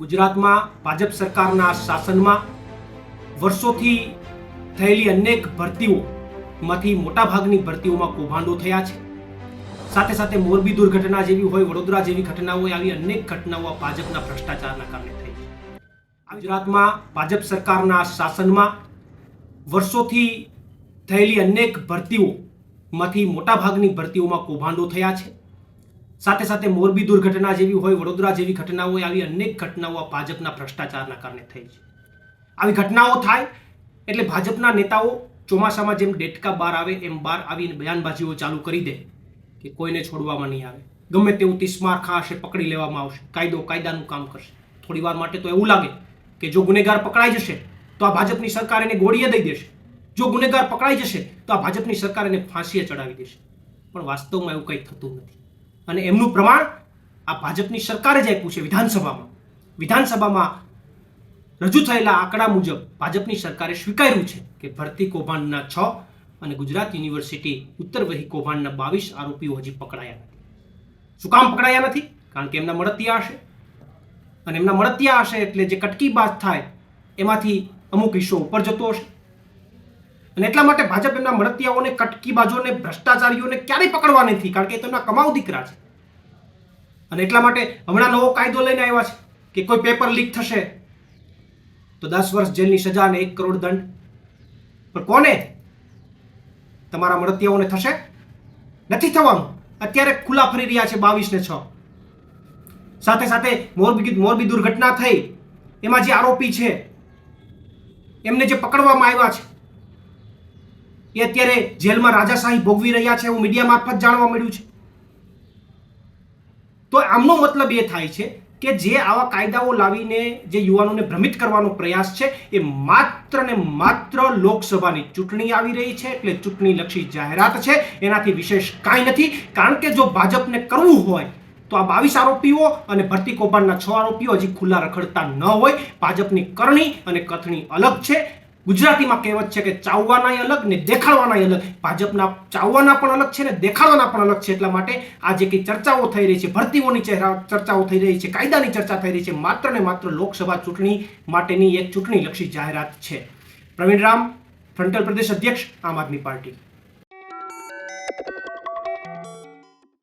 ગુજરાતમાં ભાજપ સરકારના શાસનમાં વર્ષોથી થયેલી અનેક ભરતીઓમાંથી મોટાભાગની ભરતીઓમાં કૌભાંડો થયા છે. સાથે સાથે મોરબી દુર્ઘટના જેવી હોય, વડોદરા જેવી ઘટના હોય, આવી અનેક ઘટનાઓ ભાજપના ભ્રષ્ટાચારના કારણે થઈ છે. ગુજરાતમાં ભાજપ સરકારના શાસનમાં વર્ષોથી થયેલી અનેક ભરતીઓમાંથી મોટાભાગની ભરતીઓમાં કૌભાંડો થયા છે. સાથે સાથે મોરબી દુર્ઘટના જેવી હોય, વડોદરા જેવી ઘટનાઓ આવી અનેક ઘટનાઓ ભાજપના ભ્રષ્ટાચારના કારણે થઈ છે. આવી ઘટનાઓ થાય એટલે ભાજપના નેતાઓ ચોમાસામાં જેમ ડેટકા બહાર આવે, એમ બહાર આવીને બયાનબાજીઓ ચાલુ કરી દે કે કોઈને છોડવામાં નહીં આવે. ગમે તેવું તિસ્માર ખાશે, પકડી લેવામાં આવશે, કાયદો કાયદાનું કામ કરશે. થોડી વાર માટે તો એવું લાગે કે જો ગુનેગાર પકડાઈ જશે, તો આ ભાજપની સરકાર એને ગોળીએ દઈ દેશે. જો ગુનેગાર પકડાઈ જશે, તો આ ભાજપની સરકાર એને ફાંસીએ ચડાવી દેશે. પણ વાસ્તવમાં એવું કંઈ થતું નથી. અને એમનું પ્રમાણ આ ભાજપની સરકારે જ આપ્યું છે વિધાનસભામાં. વિધાનસભામાં રજૂ થયેલા આંકડા મુજબ ભાજપની સરકારે સ્વીકાર્યું છે કે ભરતી કૌભાંડના છ અને ગુજરાત યુનિવર્સિટી ઉત્તર વહી કૌભાંડના બાવીસ આરોપીઓ હજી પકડાયા નથી. શું કામ પકડાયા નથી? કારણ કે એમના મળતિયા હશે. અને એમના મળતિયા હશે એટલે જે કટકી બાદ થાય, એમાંથી અમુક હિસ્સો ઉપર જતો હશે. અને એટલા માટે ભાજપ એમના મળતિયાઓને, કટકીબાજોને, ભ્રષ્ટાચારીઓને ક્યારેય પકડવા નથી, કારણ કે એ તેમના કમાઉ દીકરા છે. અને એટલા માટે હમણાં નવો કાયદો લઈને આવ્યા છે કે કોઈ પેપર લીક થશે, તો દસ વર્ષ જેલની સજા અને એક કરોડ દંડ. પણ કોને? તમારા મળતિયાઓને થશે? નથી થવાનું. અત્યારે ખુલ્લા ફરી રહ્યા છે બાવીસ ને છ. સાથે સાથે મોરબી મોરબી દુર્ઘટના થઈ. એમાં જે આરોપી છે, એમને જે પકડવામાં આવ્યા છે એ અત્યારે જેલમાં રાજાશાહી ભોગવી રહ્યા છે એવું મીડિયા મારફત જાણવા મળ્યું છે. તો આમનો મતલબ એ થાય છે કે જે આવા કાયદાઓ લાવીને જે યુવાનોને ભ્રમિત કરવાનો પ્રયાસ છે, એ માત્ર ને માત્ર લોકસભાની ચૂંટણી આવી રહી છે, એટલે ચૂંટણીલક્ષી જાહેરાત છે. એનાથી વિશેષ કાંઈ નથી, કારણ કે જો ભાજપને કરવું હોય, તો આ બાવીસ આરોપીઓ અને ભરતી કૌભાંડના છ આરોપીઓ હજી ખુલ્લા રખડતા ન હોય. ભાજપની કરણી અને કથણી અલગ છે. ગુજરાતીમાં કહેવત છે કે ચાવવાનાય અલગ ને દેખાડવાનાય અલગ. ભાજપના ચાવવાના પણ અલગ છે ને દેખાડવાના પણ અલગ છે. એટલા માટે આ જે કંઈ ચર્ચાઓ થઈ રહી છે, ભરતીઓની ચર્ચાઓ થઈ રહી છે, કાયદાની ચર્ચા થઈ રહી છે, માત્ર ને માત્ર લોકસભા ચૂંટણી માટેની એક ચૂંટણીલક્ષી જાહેરાત છે. પ્રવીણ રામ, ફ્રન્ટલ પ્રદેશ અધ્યક્ષ, આમ આદમી પાર્ટી.